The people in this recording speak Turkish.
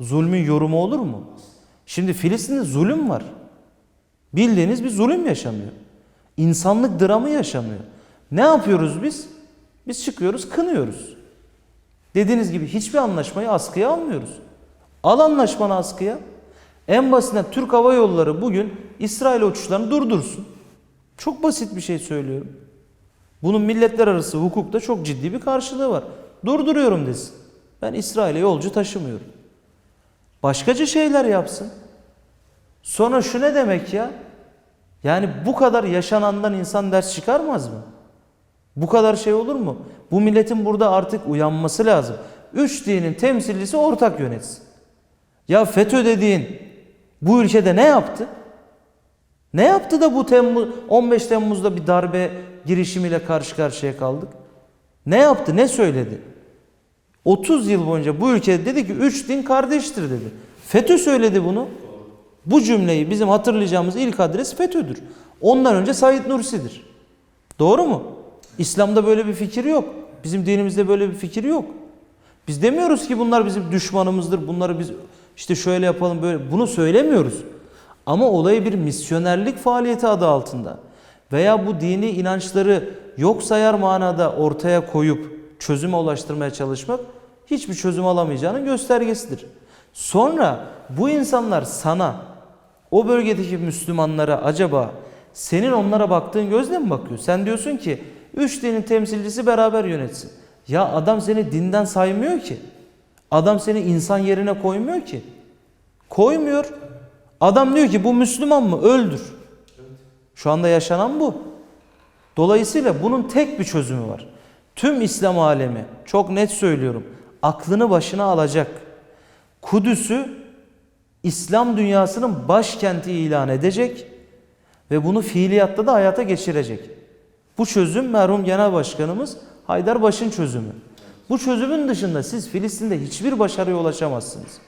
Zulmün yorumu olur mu? Şimdi Filistin'de zulüm var. Bildiğiniz bir zulüm yaşanıyor. İnsanlık dramı yaşanıyor. Ne yapıyoruz biz? Biz çıkıyoruz, kınıyoruz. Dediğiniz gibi hiçbir anlaşmayı askıya almıyoruz. Al anlaşmanı askıya. En basitinden Türk Hava Yolları bugün İsrail uçuşlarını durdursun. Çok basit bir şey söylüyorum. Bunun milletler arası hukukta çok ciddi bir karşılığı var. Durduruyorum desin. Ben İsrail'e yolcu taşımıyorum. Başkaca şeyler yapsın. Sonra şu ne demek ya? Yani bu kadar yaşanandan insan ders çıkarmaz mı? Bu kadar şey olur mu? Bu milletin burada artık uyanması lazım. Üç dinin temsilcisi ortak yönetsin. Ya FETÖ dediğin bu ülkede ne yaptı? Ne yaptı da bu Temmuz, 15 Temmuz'da bir darbe girişimiyle karşı karşıya kaldık? Ne yaptı? Ne söyledi? 30 yıl boyunca bu ülkede dedi ki üç din kardeştir dedi. FETÖ söyledi bunu. Bu cümleyi bizim hatırlayacağımız ilk adres FETÖ'dür. Ondan önce Said Nursi'dir. Doğru mu? İslam'da böyle bir fikir yok. Bizim dinimizde böyle bir fikir yok. Biz demiyoruz ki bunlar bizim düşmanımızdır. Bunları biz işte şöyle yapalım böyle. Bunu söylemiyoruz. Ama olayı bir misyonerlik faaliyeti adı altında veya bu dini inançları yok sayar manada ortaya koyup çözüme ulaştırmaya çalışmak hiçbir çözüm alamayacağının göstergesidir. Sonra bu insanlar sana o bölgedeki Müslümanlara acaba senin onlara baktığın gözle mi bakıyor? Sen diyorsun ki üç dinin temsilcisi beraber yönetsin. Ya adam seni dinden saymıyor ki. Adam seni insan yerine koymuyor ki. Koymuyor. Adam diyor ki bu Müslüman mı? Öldür. Şu anda yaşanan bu. Dolayısıyla bunun tek bir çözümü var. Tüm İslam alemi çok net söylüyorum aklını başına alacak. Kudüs'ü İslam dünyasının başkenti ilan edecek ve bunu fiiliyatta da hayata geçirecek. Bu çözüm merhum Genel Başkanımız Haydar Baş'ın çözümü. Bu çözümün dışında siz Filistin'de hiçbir başarıya ulaşamazsınız.